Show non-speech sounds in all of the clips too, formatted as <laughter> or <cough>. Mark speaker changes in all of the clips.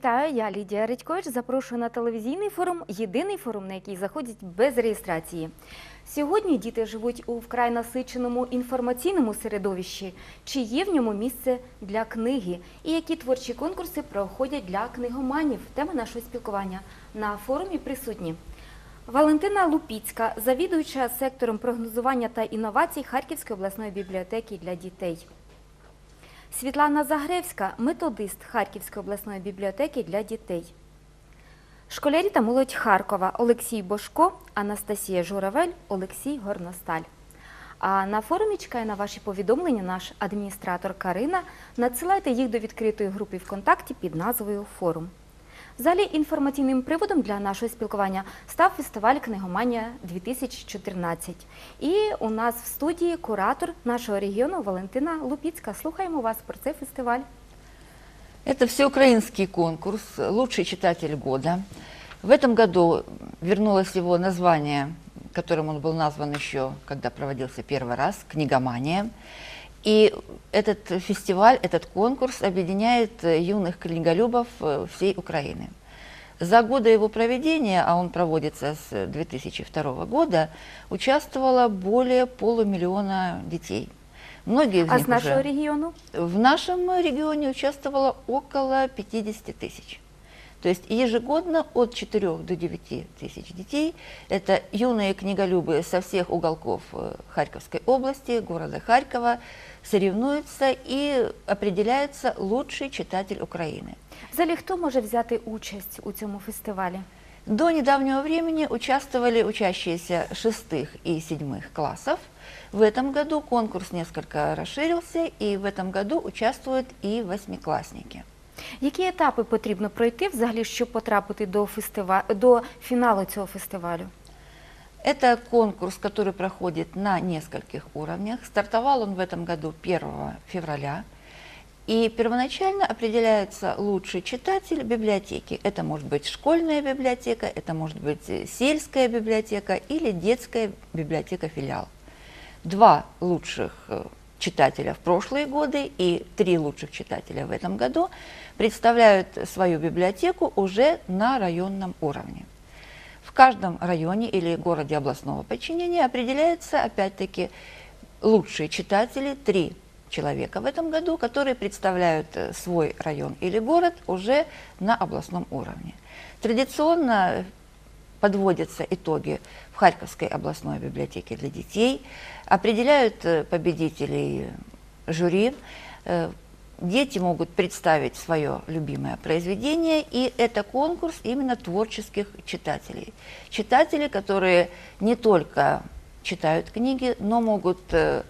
Speaker 1: Вітаю, я Лідія Редькович. Запрошую на телевізійний форум, єдиний форум, на який заходять без реєстрації. Сьогодні діти живуть у вкрай насиченому інформаційному середовищі. Чи є в ньому місце для книги? І які творчі конкурси проходять для книгоманів? Тема нашого спілкування на форумі присутні. Валентина Лупіцька, завідуюча сектором прогнозування та інновацій Харківської обласної бібліотеки для дітей. Світлана Загревська, методист Харківської обласної бібліотеки для дітей. Школярі та молодь Харкова Олексій Бошко, Анастасія Журавель, Олексій Горносталь. А на форумі чекає на ваші повідомлення наш адміністратор Карина. Надсилайте їх до відкритої групи ВКонтакті під назвою Форум. Взагалі інформаційним приводом для нашого спілкування став фестиваль Книгоманія 2014. І у нас в студії куратор нашого регіону Валентина Лупіцька. Слухаємо вас про цей фестиваль.
Speaker 2: Это всеукраинский конкурс «Лучший читатель года». В этом году вернулось его название, которым он был назван еще, когда проводился первый раз, «Книгомания». И этот фестиваль, этот конкурс объединяет э, юных книголюбов э, всей Украины. За годы его проведения, а он проводится с 2002 года, участвовало более полумиллиона детей. Многие из
Speaker 1: А
Speaker 2: них
Speaker 1: з нашого
Speaker 2: уже...
Speaker 1: регіону?
Speaker 2: В нашем регионе участвовало около 50 тысяч. То есть ежегодно от 4 до 9 тысяч детей. Это юные книголюбы со всех уголков э, Харьковской области, города Харькова, соревнуются и определяется лучший читатель Украины.
Speaker 1: Взагалі, хто може взяти участь у цьому фестивалі?
Speaker 2: До недавнего времени участвовали учащиеся шестых и седьмых классов. В этом году конкурс несколько расширился, и в этом году участвуют и восьмиклассники.
Speaker 1: Які етапи потрібно пройти взагалі, щоб потрапити до фестива... до фіналу цього фестивалю?
Speaker 2: Это конкурс, который проходит на нескольких уровнях. Стартовал он в этом году 1 февраля. И первоначально определяется лучший читатель библиотеки. Это может быть школьная библиотека, это может быть э, сельская библиотека или детская библиотека-филиал. Два лучших э, читателя в прошлые годы и три лучших читателя в этом году представляют свою библиотеку уже на районном уровне. В каждом районе или городе областного подчинения определяется, опять-таки, лучшие читатели, три человека в этом году, которые представляют э, свой район или город уже на областном уровне. Традиционно подводятся итоги в Харьковской областной библиотеке для детей, определяют э, победителей жюри, э, Дети могут представить свое любимое произведение, и это конкурс именно творческих читателей. Читатели, которые не только читают книги, но могут э,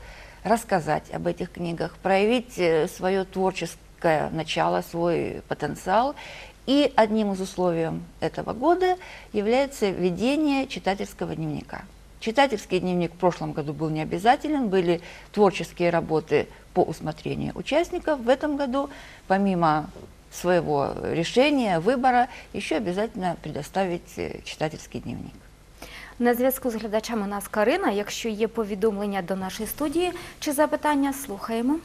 Speaker 2: рассказать об этих книгах, проявить свое творческое начало, свой потенциал. И одним из условий этого года является ведение читательского дневника. Читательский дневник в прошлом году был не обязателен, были творческие работы по усмотрению участников. В этом году, помимо своего решения, выбора, еще обязательно предоставить э, читательский дневник.
Speaker 1: На зв'язку з глядачами у нас Карина. Якщо є повідомлення до нашої студії чи запитання, слухаємо.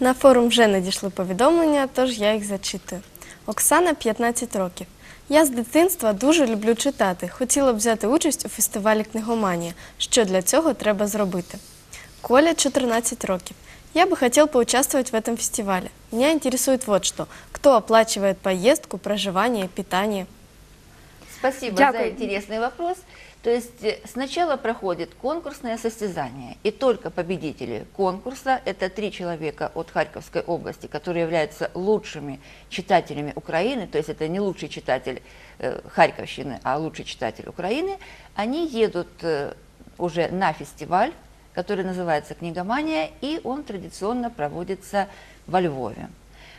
Speaker 3: На форум вже надійшли повідомлення, тож я їх зачитую. Оксана 15 років. Я з дитинства дуже люблю читати. Хотіла б взяти участь у фестивалі книгоманія. Що для цього треба зробити? Коля 14 років. Я бы хотел поучаствовать в этом фестивале. Меня интересует вот что. Кто оплачивает поездку, проживание, питание?
Speaker 2: Спасибо
Speaker 1: Дякую.
Speaker 2: за интересный вопрос. То есть э, сначала проходит конкурсное состязание, и только победители конкурса, это три человека от Харьковской области, которые являются лучшими читателями Украины, то есть это не лучший читатель э, Харьковщины, а лучший читатель Украины, они едут э, уже на фестиваль, который называется «Книгомания», и он традиционно проводится во Львове.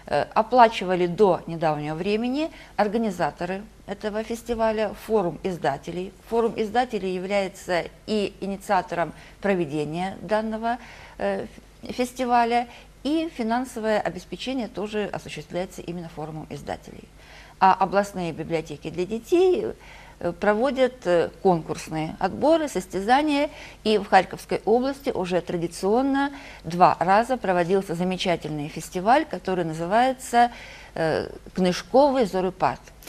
Speaker 2: Э, Оплачивали до недавнего времени организаторы этого фестиваля, форум издателей. Форум издателей является и инициатором проведения данного э, фестиваля, и финансовое обеспечение тоже осуществляется именно форумом издателей. А областные библиотеки для детей проводят э, конкурсные отборы, состязания, и в Харьковской области уже традиционно два раза проводился замечательный фестиваль, который называется э, «Книжковый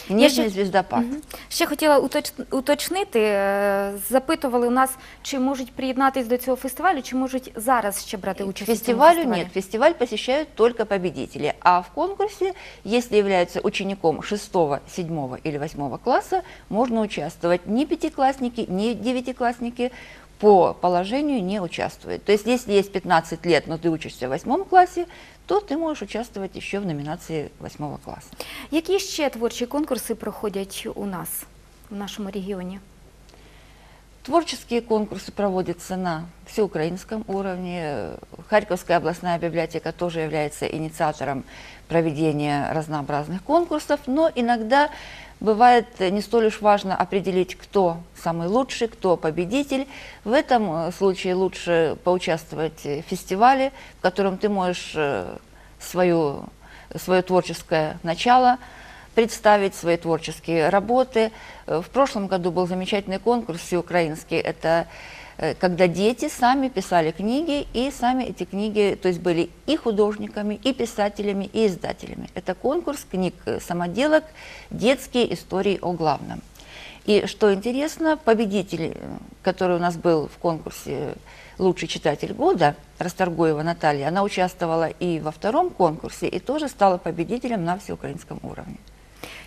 Speaker 2: зорепад», «Нежный
Speaker 1: ще-
Speaker 2: звездопад».
Speaker 1: Мгм. Ще хотіла уточ- уточнити, е, запитували у нас, чи можуть приєднатись до цього фестивалю, чи можуть зараз ще брати участь у цьому
Speaker 2: Фестивалю
Speaker 1: фестивалі?
Speaker 2: нет, фестиваль посещают только победители. А в конкурсе, если является учеником 6, 7 или 8 класса, можно участвовать. Ни пятиклассники, ни девятиклассники По положению не участвует. То есть, если есть 15 лет, но ты учишься в восьмом классе, то ти можеш участвовать еще в номінації 8 класу.
Speaker 1: Які ще творчі конкурси проходять у нас, в нашому регіоні?
Speaker 2: Творческие конкурсы проводятся на всеукраинском уровне. Харьковская областная библиотека тоже является инициатором проведения разнообразных конкурсов, но иногда бывает не столь уж важно определить, кто самый лучший, кто победитель. В этом э, случае лучше поучаствовать в фестивале, в котором ты можешь э, свою, свое творческое начало представить свои творческие работы. Э, В прошлом году был замечательный конкурс всеукраинский. Это э, когда дети сами писали книги, и сами эти книги, то есть были и художниками, и писателями, и издателями. Это конкурс книг э, самоделок «Детские истории о главном». И что интересно, победитель, который у нас был в конкурсе «Лучший читатель года», Расторгуева Наталья, она участвовала и во втором конкурсе, и тоже стала победителем на всеукраинском уровне.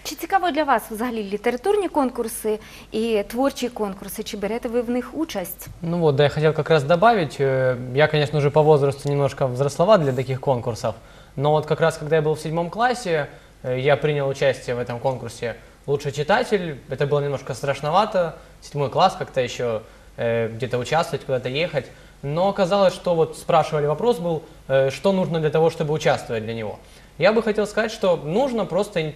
Speaker 1: Чи цікаво для вас взагалі літературні конкурси і творчі конкурси? Чи берете ви в них участь?
Speaker 4: Ну вот, да, я хотел как раз добавить, э, я, конечно, уже по возрасту немножко взрослова для таких конкурсов, но вот как раз когда я был в седьмом классе, э, я принял участие в этом конкурсе «Лучший читатель». Это было немножко страшновато, седьмой класс, как-то еще э, где-то участвовать, куда-то ехать. Но оказалось, что вот спрашивали вопрос был, э, что нужно для того, чтобы участвовать для него. Я бы хотел сказать, что нужно просто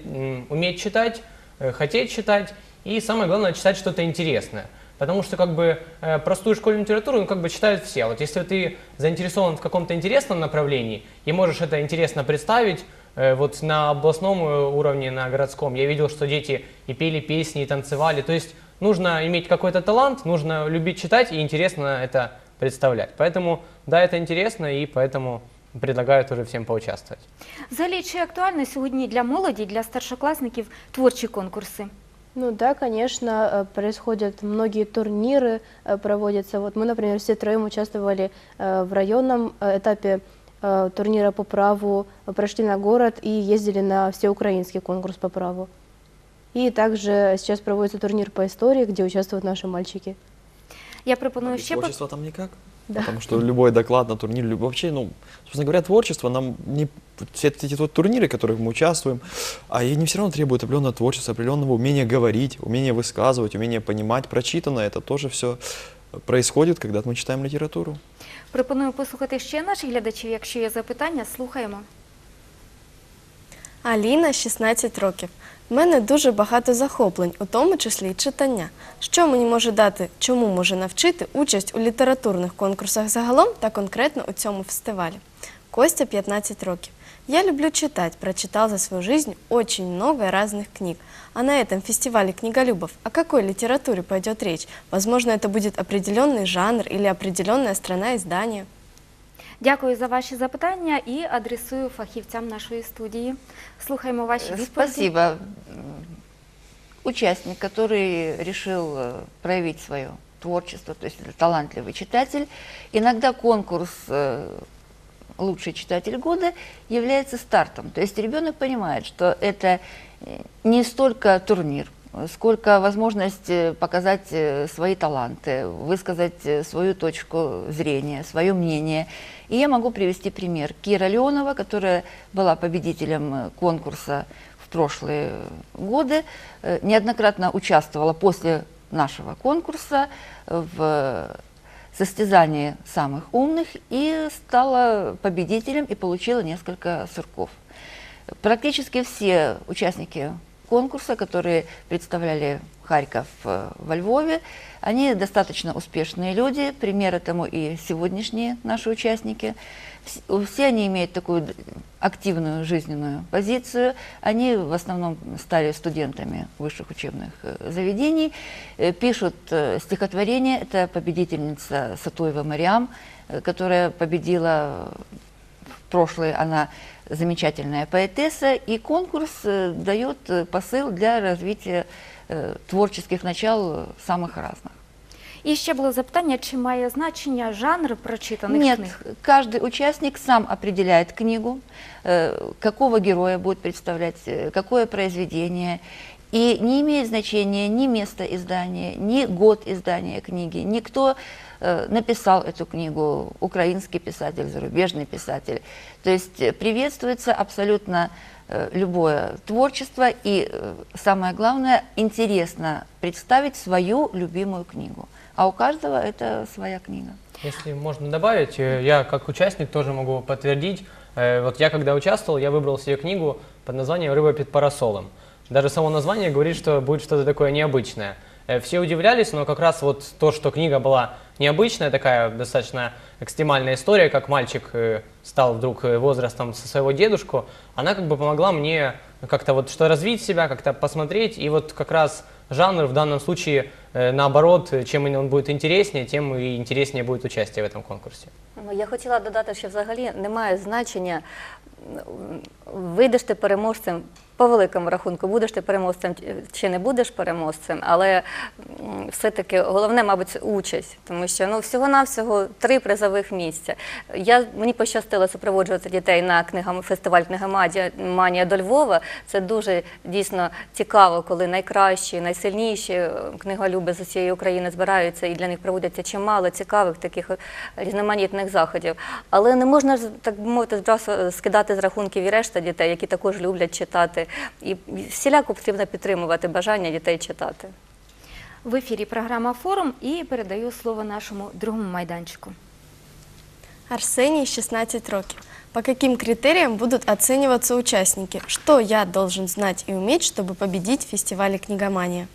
Speaker 4: уметь читать, э, хотеть читать и самое главное читать что-то интересное. Потому что как бы э, простую школьную литературу ну, как бы читают все. Вот если ты заинтересован в каком-то интересном направлении и можешь это интересно представить, э, вот на областном уровне, на городском, я видел, что дети и пели песни, и танцевали. То есть нужно иметь какой-то талант, нужно любить читать и интересно это представлять. Поэтому да, это интересно, и поэтому предлагаю тоже всем поучаствовать.
Speaker 1: Взагалі, чи актуально сьогодні для молоді, для старшокласників творчі конкурси?
Speaker 5: Ну да, конечно, э, происходят многие турниры, э, проводятся. Вот мы, например, все троем участвовали э, в районном э, этапе э, турнира по праву, э, прошли на город и ездили на всеукраинский конкурс по праву. И также сейчас проводится турнир по истории, где участвуют наши мальчики.
Speaker 1: Я пропоную ще по-
Speaker 6: Творчество там никак?
Speaker 5: Да.
Speaker 6: Потому что любой доклад на турнире, люб- вообще, ну, собственно говоря, творчество нам не все эти вот турниры, в которых мы участвуем, а они все равно требуют определенного творчества, определенного умения говорить, умения высказывать, умения понимать, прочитано. Это тоже все происходит, когда мы читаем литературу.
Speaker 1: пропоную послухати ще наших глядачів. Якщо є запитання, слухаємо.
Speaker 3: Аліна, 16 років. В мене дуже багато захоплень, у тому числі й читання. Що мені може дати, чому може навчити участь у літературних конкурсах загалом та конкретно у цьому фестивалі? Костя, 15 років. Я люблю читать, прочитал за свою жизнь очень много разных книг. А на этом фестивале книголюбов о какой литературе пойдет речь? Возможно, это будет определенный жанр или определенная страна издания.
Speaker 1: Дякую за ваші запитання і адресую фахівцям нашої студії. Слухаємо ваші
Speaker 2: Э,
Speaker 1: відповіді.
Speaker 2: Спасибо. М, Участник, который решил э, проявить свое творчество, то есть это талантливый читатель, иногда конкурс э, «Лучший читатель года» является стартом. То есть ребенок понимает, что это э, не столько турнир, э, сколько возможность э, показать э, свои таланты, высказать э, свою точку зрения, свое мнение. И я могу привести пример. Кира Леонова, которая была победителем э, конкурса в прошлые годы, неоднократно участвовала после нашего конкурса в состязании самых умных и стала победителем и получила несколько сурков. Практически все участники конкурса, которые представляли Харьков э, во Львове. Они достаточно успешные люди, пример этому и сегодняшние наши участники. Все они имеют такую активную жизненную позицию. Они в основном стали студентами высших учебных э, заведений, э, пишут стихотворения. Это победительница Сатуева Мариам, которая победила в прошлое, она замечательная поэтесса, и конкурс э, дает э, посыл для развития э, творческих начал самых разных.
Speaker 1: І ще було запитання, чи має значення жанр прочитаних
Speaker 2: Нет,
Speaker 1: книг?
Speaker 2: каждый участник сам определяет книгу, какого героя будет представлять, какое произведение. И не имеет значения ни место издания, ни год издания книги, ни кто э, написал эту книгу, украинский писатель, зарубежный писатель. То есть э, приветствуется абсолютно э, любое творчество и, э, самое главное, интересно представить свою любимую книгу. А у каждого это своя книга.
Speaker 4: Если можно добавить, э, я как участник тоже могу подтвердить. Э, Вот я когда участвовал, я выбрал себе книгу под названием «Рыба под парасолом». Даже само название говорит, что будет что-то такое необычное. Э, Все удивлялись, но как раз вот то, что книга была необычная, такая достаточно экстремальная история, как мальчик э, стал вдруг э, возрастом со своего дедушку, она как бы помогла мне как-то вот что развить себя, как-то посмотреть, и вот как раз жанр в данном случае э, наоборот, э, чем он будет интереснее, тем и интереснее будет участие в этом конкурсе.
Speaker 7: Ну, я хотіла додати, що взагалі немає значення, м, вийдеш ти переможцем по великому рахунку, будеш ти переможцем чи не будеш переможцем, але все-таки головне, мабуть, участь, тому що ну, всього-навсього три призових місця. Я, мені пощастило супроводжувати дітей на книгам, фестиваль книгоманія Манія до Львова. Це дуже дійсно цікаво, коли найкращі, найсильніші е, книголюби з усієї України збираються і для них проводяться чимало цікавих таких е, різноманітних заходів. Але не можна так мовити, зразу скидати з рахунків і решта дітей, які також люблять читати. І всіляко потрібно підтримувати бажання дітей читати.
Speaker 1: В ефірі програма Форум і передаю слово нашому другому майданчику.
Speaker 3: Арсений, 16 років. По каким критериям будут оцениваться участники? Что я должен знать и уметь, чтобы победить в фестивале «Книгомания»?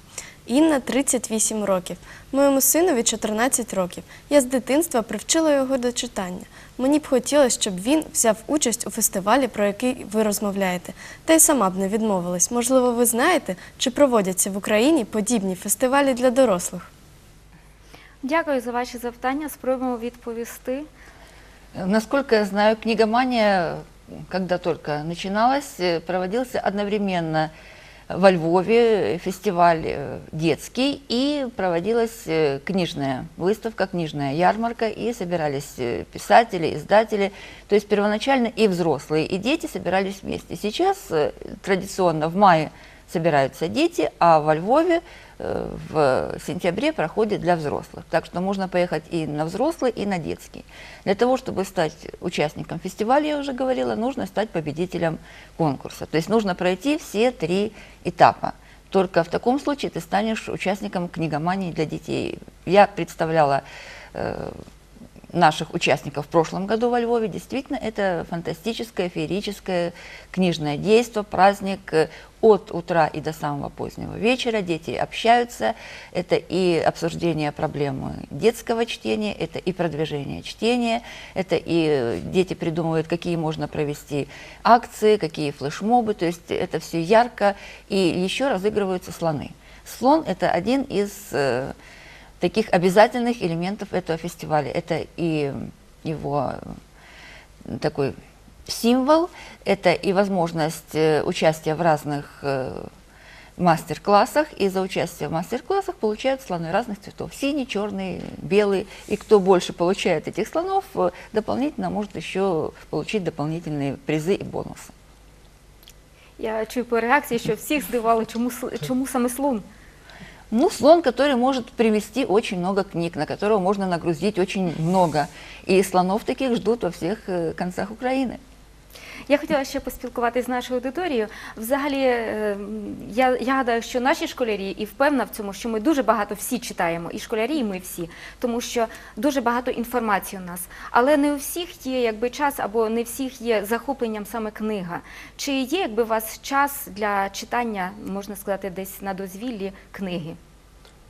Speaker 3: Інна 38 років. Моєму синові 14 років. Я з дитинства привчила його до читання. Мені б хотілося, щоб він взяв участь у фестивалі, про який ви розмовляєте. Та й сама б не відмовилась. Можливо, ви знаєте, чи проводяться в Україні подібні фестивалі для дорослих?
Speaker 1: Дякую за ваші запитання. Спробуємо відповісти.
Speaker 2: Насколько я знаю, книгомания, когда только начиналась, э, проводился одновременно во Львове фестиваль э, детский и проводилась э, книжная выставка, книжная ярмарка, и собирались э, писатели, издатели. То есть первоначально и взрослые, и дети собирались вместе. Сейчас э, традиционно в мае собираются дети, а во Львове э, в сентябре проходит для взрослых. Так что можно поехать и на взрослый, и на детский. Для того, чтобы стать участником фестиваля, я уже говорила, нужно стать победителем конкурса. То есть нужно пройти все три этапа. Только в таком случае ты станешь участником книгомании для детей. Я представляла э, наших участников в прошлом году во Львове. Действительно, это фантастическое, феерическое книжное действо, праздник э, от утра и до самого позднего вечера. Дети общаются. Это и обсуждение проблемы детского чтения, это и продвижение чтения, это и э, дети придумывают, какие можно провести акции, какие флешмобы. То есть это все ярко. И еще разыгрываются слоны. Слон – это один из э, таких обязательных элементов этого фестиваля. Это и его э, такой символ, это и возможность э, участия в разных э, мастер-классах, и за участие в мастер-классах получают слоны разных цветов. Синий, черный, белый. И кто больше получает этих слонов, э, дополнительно может еще получить дополнительные призы и бонусы.
Speaker 1: Я чую по реакції, що всіх здивало, чому, сл- чому саме слон.
Speaker 2: Ну, слон, который может привести очень много книг, на которого можно нагрузить очень много. И слонов таких ждут во всех э, концах Украины.
Speaker 1: Я хотіла ще поспілкуватися з нашою аудиторією. Взагалі, е, я, я гадаю, що наші школярі, і впевнена в цьому, що ми дуже багато всі читаємо, і школярі, і ми всі, тому що дуже багато інформації у нас. Але не у всіх є якби час, або не всіх є захопленням саме книга. Чи є якби у вас час для читання, можна сказати, десь на дозвіллі книги?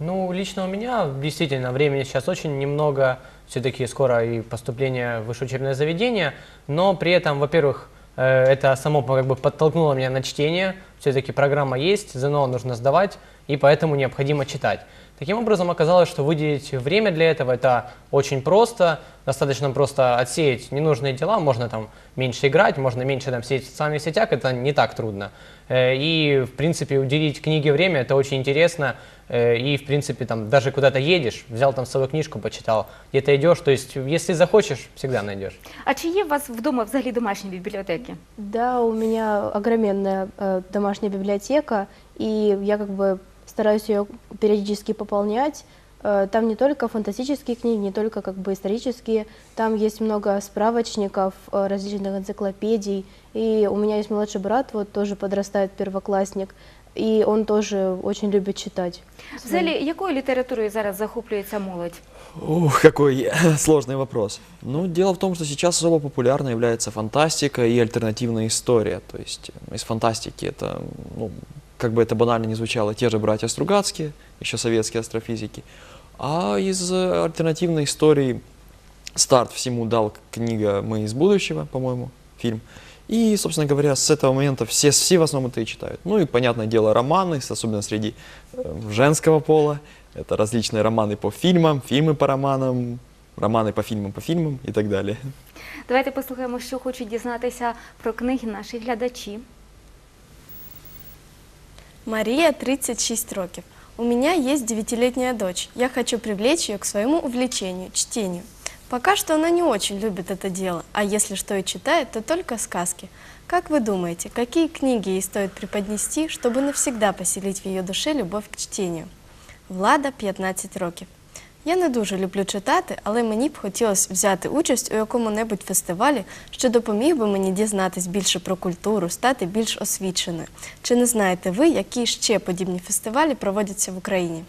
Speaker 4: Ну, лично у меня действительно времени сейчас очень немного, все-таки скоро и поступление в высшее учебное заведение, но при этом, во-первых, э, это само как бы подтолкнуло меня на чтение, все-таки программа есть, ЗНО нужно сдавать, и поэтому необходимо читать. Таким образом, оказалось, что выделить время для этого это очень просто, достаточно просто отсеять ненужные дела, можно там меньше играть, можно меньше там сидеть в социальных сетях, это не так трудно. Э, И, в принципе, уделить книге время, это очень интересно, Э, и, в принципе, там, даже куда-то едешь, взял там свою книжку, почитал, где-то идешь, то есть, если захочешь, всегда найдешь.
Speaker 1: А чи є у вас вдома взагалі домашні бібліотеки?
Speaker 5: Да, у меня огроменная э, домашняя библиотека, и я как бы стараюсь ее периодически пополнять. Э, там не только фантастические книги, не только как бы исторические, там есть много справочников, э, различных энциклопедий. И у меня есть младший брат, вот тоже подрастает первоклассник, и он тоже очень любит читать.
Speaker 1: Взагалі, якою літературою зараз захоплюється молодь?
Speaker 6: Ух, какой <laughs> сложный вопрос. Ну, дело в том, что сейчас особо популярна является фантастика и альтернативная история. То есть э, из фантастики это, ну, как бы это банально не звучало, те же братья Стругацкие, еще советские астрофизики. А из э, альтернативной истории старт всему дал книга «Мы из будущего», по-моему, фильм. И, собственно говоря, с этого момента все, все в основном это и читают. Ну и, понятное дело, романы, особенно среди э, женского пола. Это различные романы по фильмам, фильмы по романам, романы по фильмам, по фильмам и так далее.
Speaker 1: Давайте послухаємо, що хочуть дізнатися про книги наші глядачі.
Speaker 3: Мария, 36 років. У меня есть девятилетняя дочь. Я хочу привлечь ее к своему увлечению – чтению. Пока что она не очень любит это дело, а если что и читает, то только сказки. Как вы думаете, какие книги ей стоит преподнести, чтобы навсегда поселить в ее душе любовь к чтению? Влада, 15 років. Я не дуже люблю читати, але мені б хотілося взяти участь у якому-небудь фестивалі, що допоміг би мені дізнатись більше про культуру, стати більш освіченою. Чи не знаєте ви, які ще подібні фестивалі проводяться в Україні?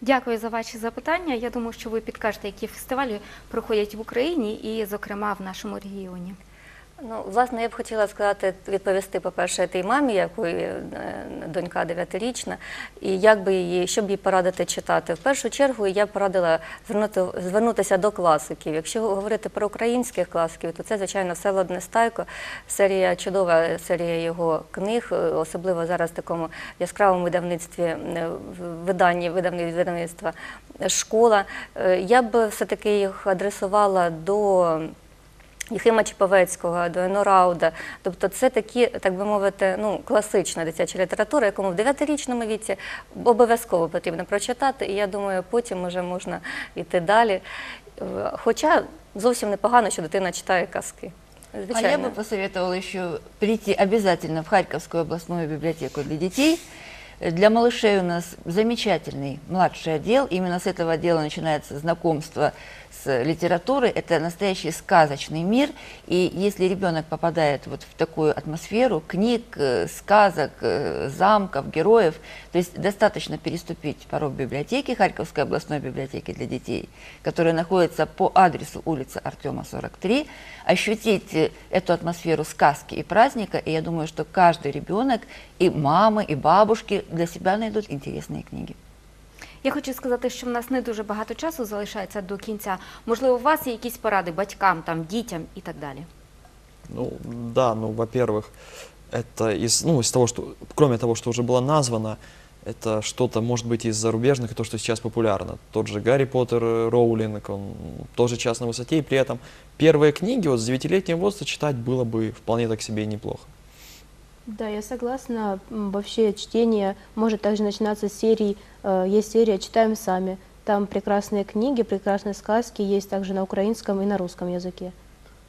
Speaker 1: Дякую за ваші запитання. Я думаю, що ви підкажете, які фестивалі проходять в Україні і, зокрема, в нашому регіоні.
Speaker 7: Ну, власне, я б хотіла сказати, відповісти, по-перше, тій мамі, якої е, донька дев'ятирічна, і як би її, щоб їй порадити читати. В першу чергу я б порадила звернути, звернутися до класиків. Якщо говорити про українських класиків, то це, звичайно, Всеволод Нестайко, серія чудова серія його книг, е, особливо зараз в такому яскравому видавництві, е, виданні видавни- видавництва школа. Я б все-таки їх адресувала до. Єхима Чеповецького, до Енорауда. Тобто це такі, так би мовити, ну, класична дитяча література, якому в 9-річному віці обов'язково потрібно прочитати, і я думаю, потім вже можна йти далі. Е, Хоча зовсім непогано, що дитина читає казки.
Speaker 2: А я
Speaker 7: Звичайно.
Speaker 2: бы посоветовала еще прийти обязательно в Харьковскую областную библиотеку для детей. Э, Для малышей у нас замечательный младший отдел. Именно с этого отдела начинается знакомство с литературой. Это настоящий сказочный мир. И если ребенок попадает вот в такую атмосферу книг, э, сказок, э, замков, героев, то есть достаточно переступить порог библиотеки, Харьковской областной библиотеки для детей, которая находится по адресу улица Артема 43, ощутить э, эту атмосферу сказки и праздника, и я думаю, что каждый ребенок, и мамы, и бабушки для себя найдут интересные книги.
Speaker 1: Я хочу сказати, що в нас не дуже багато часу залишається до кінця. Можливо, у вас є якісь поради батькам, там, дітям і так далі.
Speaker 6: Ну, да, ну, во-первых, это из, ну, из того, что, кроме того, что уже было названо, это что-то, может быть, из зарубежных, и то, что сейчас популярно. Тот же Гарри Поттер, э, Роулинг, он тоже час на высоте, и при этом первые книги вот с девятилетнего возраста читать было бы вполне так себе и неплохо.
Speaker 5: Да, я согласна. Вообще чтение может также начинаться с серий. э, Есть серия «Читаем сами». Там прекрасные книги, прекрасные сказки есть также на украинском и на русском языке.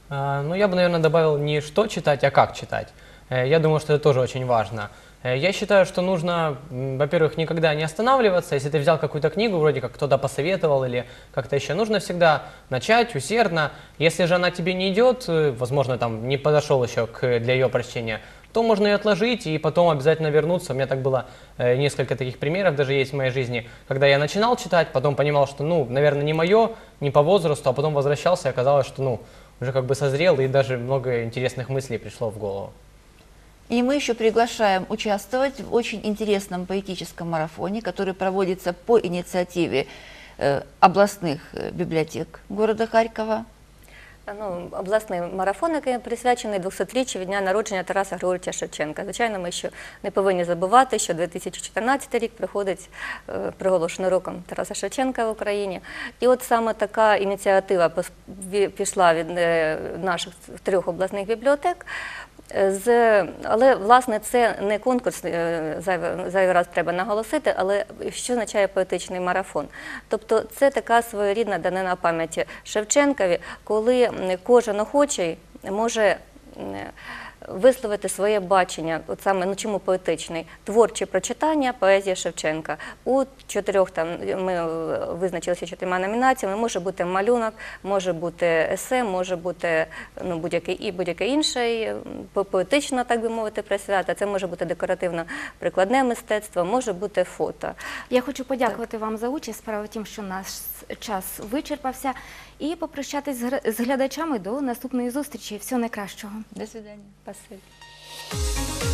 Speaker 4: А, Ну, я бы, наверное, добавил не что читать, а как читать. Э, Я думаю, что это тоже очень важно. Э, Я считаю, что нужно, во-первых, никогда не останавливаться. Если ты взял какую-то книгу, вроде как кто-то посоветовал или как-то еще, нужно всегда начать усердно. Если же она тебе не идет, возможно, там не подошел еще к, для ее прочтения, то можно ее отложить и потом обязательно вернуться. У меня так было э, несколько таких примеров даже есть в моей жизни, когда я начинал читать, потом понимал, что, ну, наверное, не мое, не по возрасту, а потом возвращался и оказалось, что, ну, уже как бы созрел и даже много интересных мыслей пришло в голову.
Speaker 2: И мы еще приглашаем участвовать в очень интересном поэтическом марафоне, который проводится по инициативе э, областных э, библиотек города Харькова.
Speaker 7: Ну, обласний марафон, який присвячений 200-річчю від дня народження Тараса Григоровича Шевченка. Звичайно, ми ще не повинні забувати, що 2014 рік приходить е, приголошено роком Тараса Шевченка в Україні. І от саме така ініціатива пішла від е, наших трьох обласних бібліотек. З, але власне це не конкурс, е, зайвий, раз треба наголосити, але що означає поетичний марафон? Тобто це така своєрідна данина пам'яті Шевченкові, коли кожен охочий може висловити своє бачення, от саме ну чому поетичний, творчі прочитання поезії Шевченка. У чотирьох там ми е, визначилися чотирма номінаціями. Може бути малюнок, може бути есе, може бути ну, будь-який і будь-яке інше поетично, так би мовити, присвята. Це може бути декоративно-прикладне мистецтво, може бути фото.
Speaker 1: Я хочу подякувати вам за участь. Справа в тім, що наш час вичерпався. І попрощатись з гра- з глядачами до наступної зустрічі. Всього найкращого.
Speaker 2: До свидания.
Speaker 7: Спасибі.